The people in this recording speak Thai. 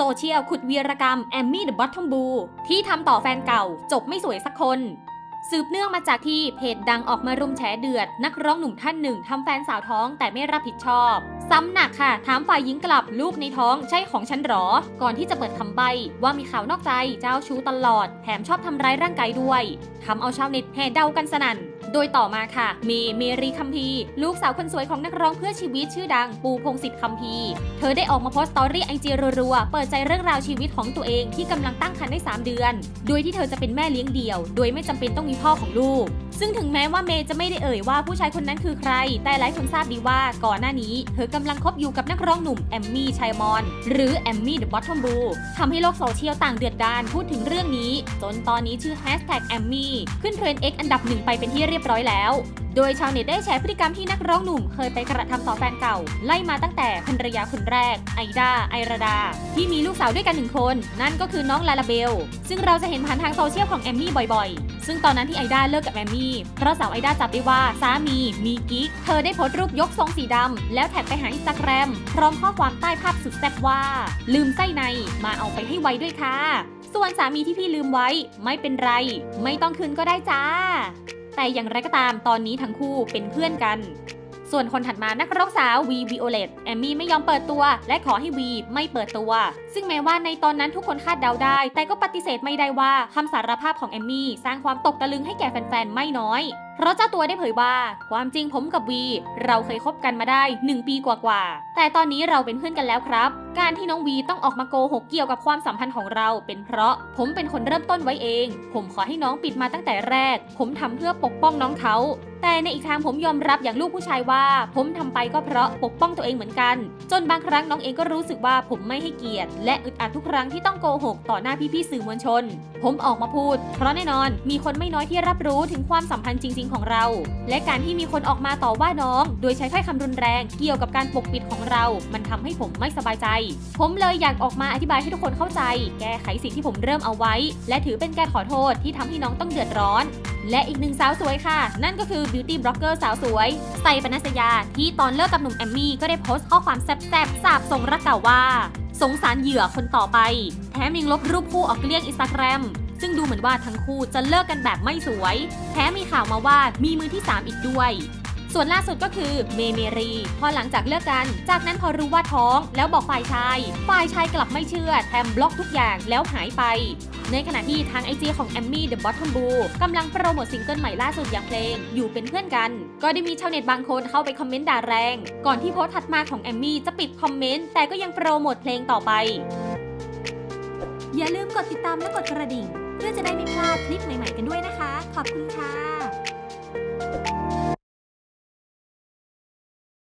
โซเชียลขุดวีรกรรมแอมมี่เดอะบอททอมบูที่ทำต่อแฟนเก่าจบไม่สวยสักคน สืบเนื่องมาจากที่เพจดังออกมารุมแฉเดือด นักร้องหนุ่มท่านหนึ่งทำแฟนสาวท้องแต่ไม่รับผิดชอบ ซ้ำหนักค่ะ ถามฝ่ายหญิงกลับลูกในท้องใช่ของฉันหรอ ก่อนที่จะเปิดคำใบว่ามีข่าวนอกใจเจ้าชู้ตลอด แถมชอบทำร้ายร่างกายด้วยทำเอาชาวเน็ตแห่เดากันสนั่น โดยต่อมาค่ะ มีเมรีคัมพีลูกสาวคนสวยของนักร้องเพื่อชีวิตชื่อดัง ปูพงศิษฐ์คัมพีเธอได้ออกมาโพสต์สตอรี่ไอจีรัวๆ เปิดใจเรื่องราวชีวิตของตัวเองที่กำลังตั้งครรภ์ได้ 3 เดือน โดยที่เธอจะเป็นแม่เลี้ยงเดี่ยว โดยไม่จำเป็นต้องมีพ่อของลูก ซึ่งถึงแม้ว่าเมย์จะไม่ได้เอ่ยว่าผู้ชายคนนั้นคือใคร แต่หลายคนทราบดีว่าก่อนหน้านี้ เธอกำลังคบอยู่กับนักร้องหนุ่มแอมมี่ชัยมอน หรือแอมมี่เดอะบอททอมบูทำให้โลกโซเชียลต่างเดือดดานพูดถึงเรื่องนี้ จนตอนนี้ชื่อแฮชแท็กแอมมี่ขึ้นเทรนด์ X อันดับหนึ่งไปเป็นที่เรียบร้อยแล้วโดยชาวเน็ตได้แชร์พฤติกรรมที่นักร้องหนุ่มเคยไปกระทำต่อแฟนเก่า ไล่มาตั้งแต่ภรรยาคนแรก ไอดา ไอราดา ที่มีลูกสาวด้วยกันหนึ่งคน นั่นก็คือน้องลาลาเบล ซึ่งเราจะเห็นผ่านทางโซเชียลของแอมมี่บ่อยๆ ซึ่งตอนนั้นที่ไอดาเลิกกับแอมมี่ เพราะสาวไอดาจับได้ว่าสามี มีกิ๊ก เธอได้โพสต์รูปยกทรงสีดำแล้วแท็กไปหาอินสตาแกรมพร้อมข้อความใต้ภาพสุดแซ่บว่า ลืมไส้ในมาเอาไปให้ไวด้วยค่ะส่วนสามีที่พี่ลืมไว้ ไม่เป็นไร ไม่ต้องคืนก็ได้จ้า แต่อย่างไรก็ตามตอนนี้ทั้งคู่เป็นเพื่อนกัน ส่วนคนถัดมานักร้องสาววีวิโอเลตแอมมี่ไม่ยอมเปิดตัว และขอให้วีไม่เปิดตัว ซึ่งแม้ว่าในตอนนั้นทุกคนคาดเดาได้ แต่ก็ปฏิเสธไม่ได้ว่าคำสารภาพของแอมมี่สร้างความตกตะลึงให้แก่แฟนๆไม่น้อยเพราะเจ้าตัวได้เผยว่า ความจริงผมกับวี เราเคยคบกันมาได้ 1 ปีกว่าๆ แต่ตอนนี้เราเป็นเพื่อนกันแล้วครับ การที่น้องวีต้องออกมาโกหกเกี่ยวกับความสัมพันธ์ของเรา เป็นเพราะผมเป็นคนเริ่มต้นไว้เอง ผมขอให้น้องปิดมาตั้งแต่แรก ผมทำเพื่อปกป้องน้องเขา แต่ในอีกทางผมยอมรับอย่างลูกผู้ชายว่า ผมทำไปก็เพราะปกป้องตัวเองเหมือนกัน จนบางครั้งน้องเองก็รู้สึกว่าผมไม่ให้เกียรติ และอึดอัดทุกครั้งที่ต้องโกหกต่อหน้าพี่ๆสื่อมวลชน ผมออกมาพูด เพราะแน่นอนมีคนไม่น้อยที่รับรู้ถึงความสัมพันธ์จริง ๆ ของเรา และการที่มีคนออกมาต่อว่าน้อง โดยใช้ถ้อยคำรุนแรง เกี่ยวกับการปกปิดของเรา มันทำให้ผมไม่สบายใจผมเลยอยากออกมาอธิบายให้ทุกคนเข้าใจ แก้ไขสิ่งที่ผมเริ่มเอาไว้ และถือเป็นการขอโทษที่ทำให้น้องต้องเดือดร้อน และอีกหนึ่งสาวสวยค่ะ นั่นก็คือบิวตี้บล็อกเกอร์สาวสวยไซปนัสยา ที่ตอนเลิกกับหนุ่มแอมมี่ก็ได้โพสต์ข้อความแซ่บๆสาบส่งรักเก่าว่า สงสารเหยื่อคนต่อไป แถมยังลบรูปคู่ออกเกลี้ยงอินสตาแกรมซึ่งดูเหมือนว่าทั้งคู่จะเลิกกันแบบไม่สวย แถมมีข่าวมาว่ามีมือที่ 3 อีกด้วย ส่วนล่าสุดก็คือเมเมรี พอหลังจากเลิกกัน จากนั้นพอรู้ว่าท้อง แล้วบอกฝ่ายชายฝ่ายชายกลับไม่เชื่อแถมบล็อกทุกอย่างแล้วหายไป ในขณะที่ทางไอจีของแอมมี่เดอะบอททอมบูกำลังโปรโมทซิงเกิลใหม่ล่าสุดอย่างเพลง อยู่เป็นเพื่อนกัน ก็ได้มีชาวเน็ตบางคนเข้าไปคอมเมนต์ด่าแรง ก่อนที่โพสต์ถัดมาของแอมมี่จะปิดคอมเมนต์แต่ก็ยังโปรโมทเพลงต่อไป อย่าลืมกดติดตามและกดกระดิ่ง เพื่อจะได้ไม่พลาดคลิปใหม่ ๆ กันด้วยนะคะ ขอบคุณค่ะ